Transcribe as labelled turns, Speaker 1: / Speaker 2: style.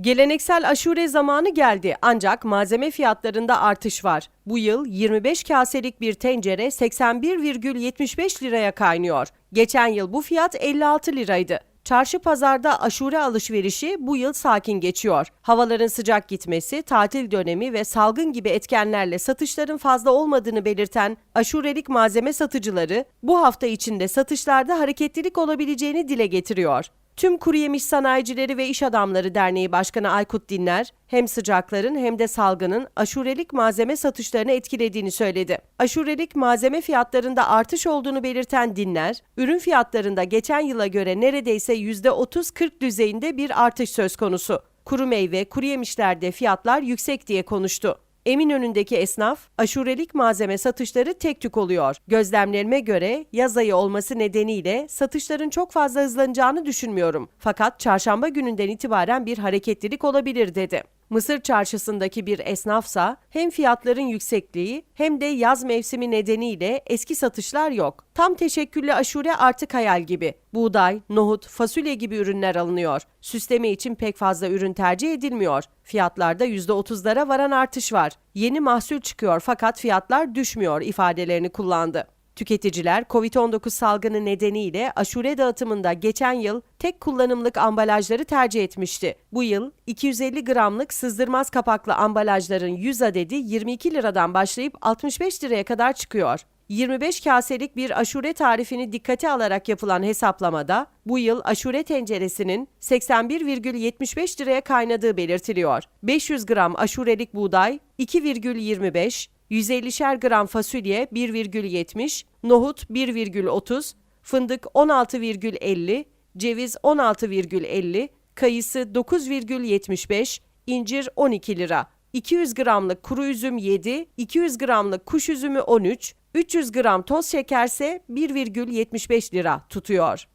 Speaker 1: Geleneksel aşure zamanı geldi ancak malzeme fiyatlarında artış var. Bu yıl 25 kaselik bir tencere 81,75 liraya kaynıyor. Geçen yıl bu fiyat 56 liraydı. Çarşı pazarda aşure alışverişi bu yıl sakin geçiyor. Havaların sıcak gitmesi, tatil dönemi ve salgın gibi etkenlerle satışların fazla olmadığını belirten aşurelik malzeme satıcıları bu hafta içinde satışlarda hareketlilik olabileceğini dile getiriyor. Tüm Kuru Yemiş Sanayicileri ve İş Adamları Derneği Başkanı Aykut Dinler, hem sıcakların hem de salgının aşurelik malzeme satışlarını etkilediğini söyledi. Aşurelik malzeme fiyatlarında artış olduğunu belirten Dinler, ürün fiyatlarında geçen yıla göre neredeyse %30-40 düzeyinde bir artış söz konusu. Kuru meyve, kuru yemişlerde fiyatlar yüksek diye konuştu. Eminönü'ndeki esnaf, aşurelik malzeme satışları tek tük oluyor. Gözlemlerime göre yaz ayı olması nedeniyle satışların çok fazla hızlanacağını düşünmüyorum. Fakat çarşamba gününden itibaren bir hareketlilik olabilir dedi. Mısır çarşısındaki bir esnafsa hem fiyatların yüksekliği hem de yaz mevsimi nedeniyle eski satışlar yok. Tam teşekküllü aşure artık hayal gibi. Buğday, nohut, fasulye gibi ürünler alınıyor. Süsleme için pek fazla ürün tercih edilmiyor. Fiyatlarda %30'lara varan artış var. Yeni mahsul çıkıyor fakat fiyatlar düşmüyor ifadelerini kullandı. Tüketiciler COVID-19 salgını nedeniyle aşure dağıtımında geçen yıl tek kullanımlık ambalajları tercih etmişti. Bu yıl 250 gramlık sızdırmaz kapaklı ambalajların 100 adedi 22 liradan başlayıp 65 liraya kadar çıkıyor. 25 kaselik bir aşure tarifini dikkate alarak yapılan hesaplamada bu yıl aşure tenceresinin 81,75 liraya kaynadığı belirtiliyor. 500 gram aşurelik buğday 2,25, 150'şer gram fasulye 1,70, nohut 1,30, fındık 16,50, ceviz 16,50, kayısı 9,75, incir 12 lira. 200 gramlık kuru üzüm 7, 200 gramlık kuş üzümü 13, 300 gram toz şekerse 1,75 lira tutuyor.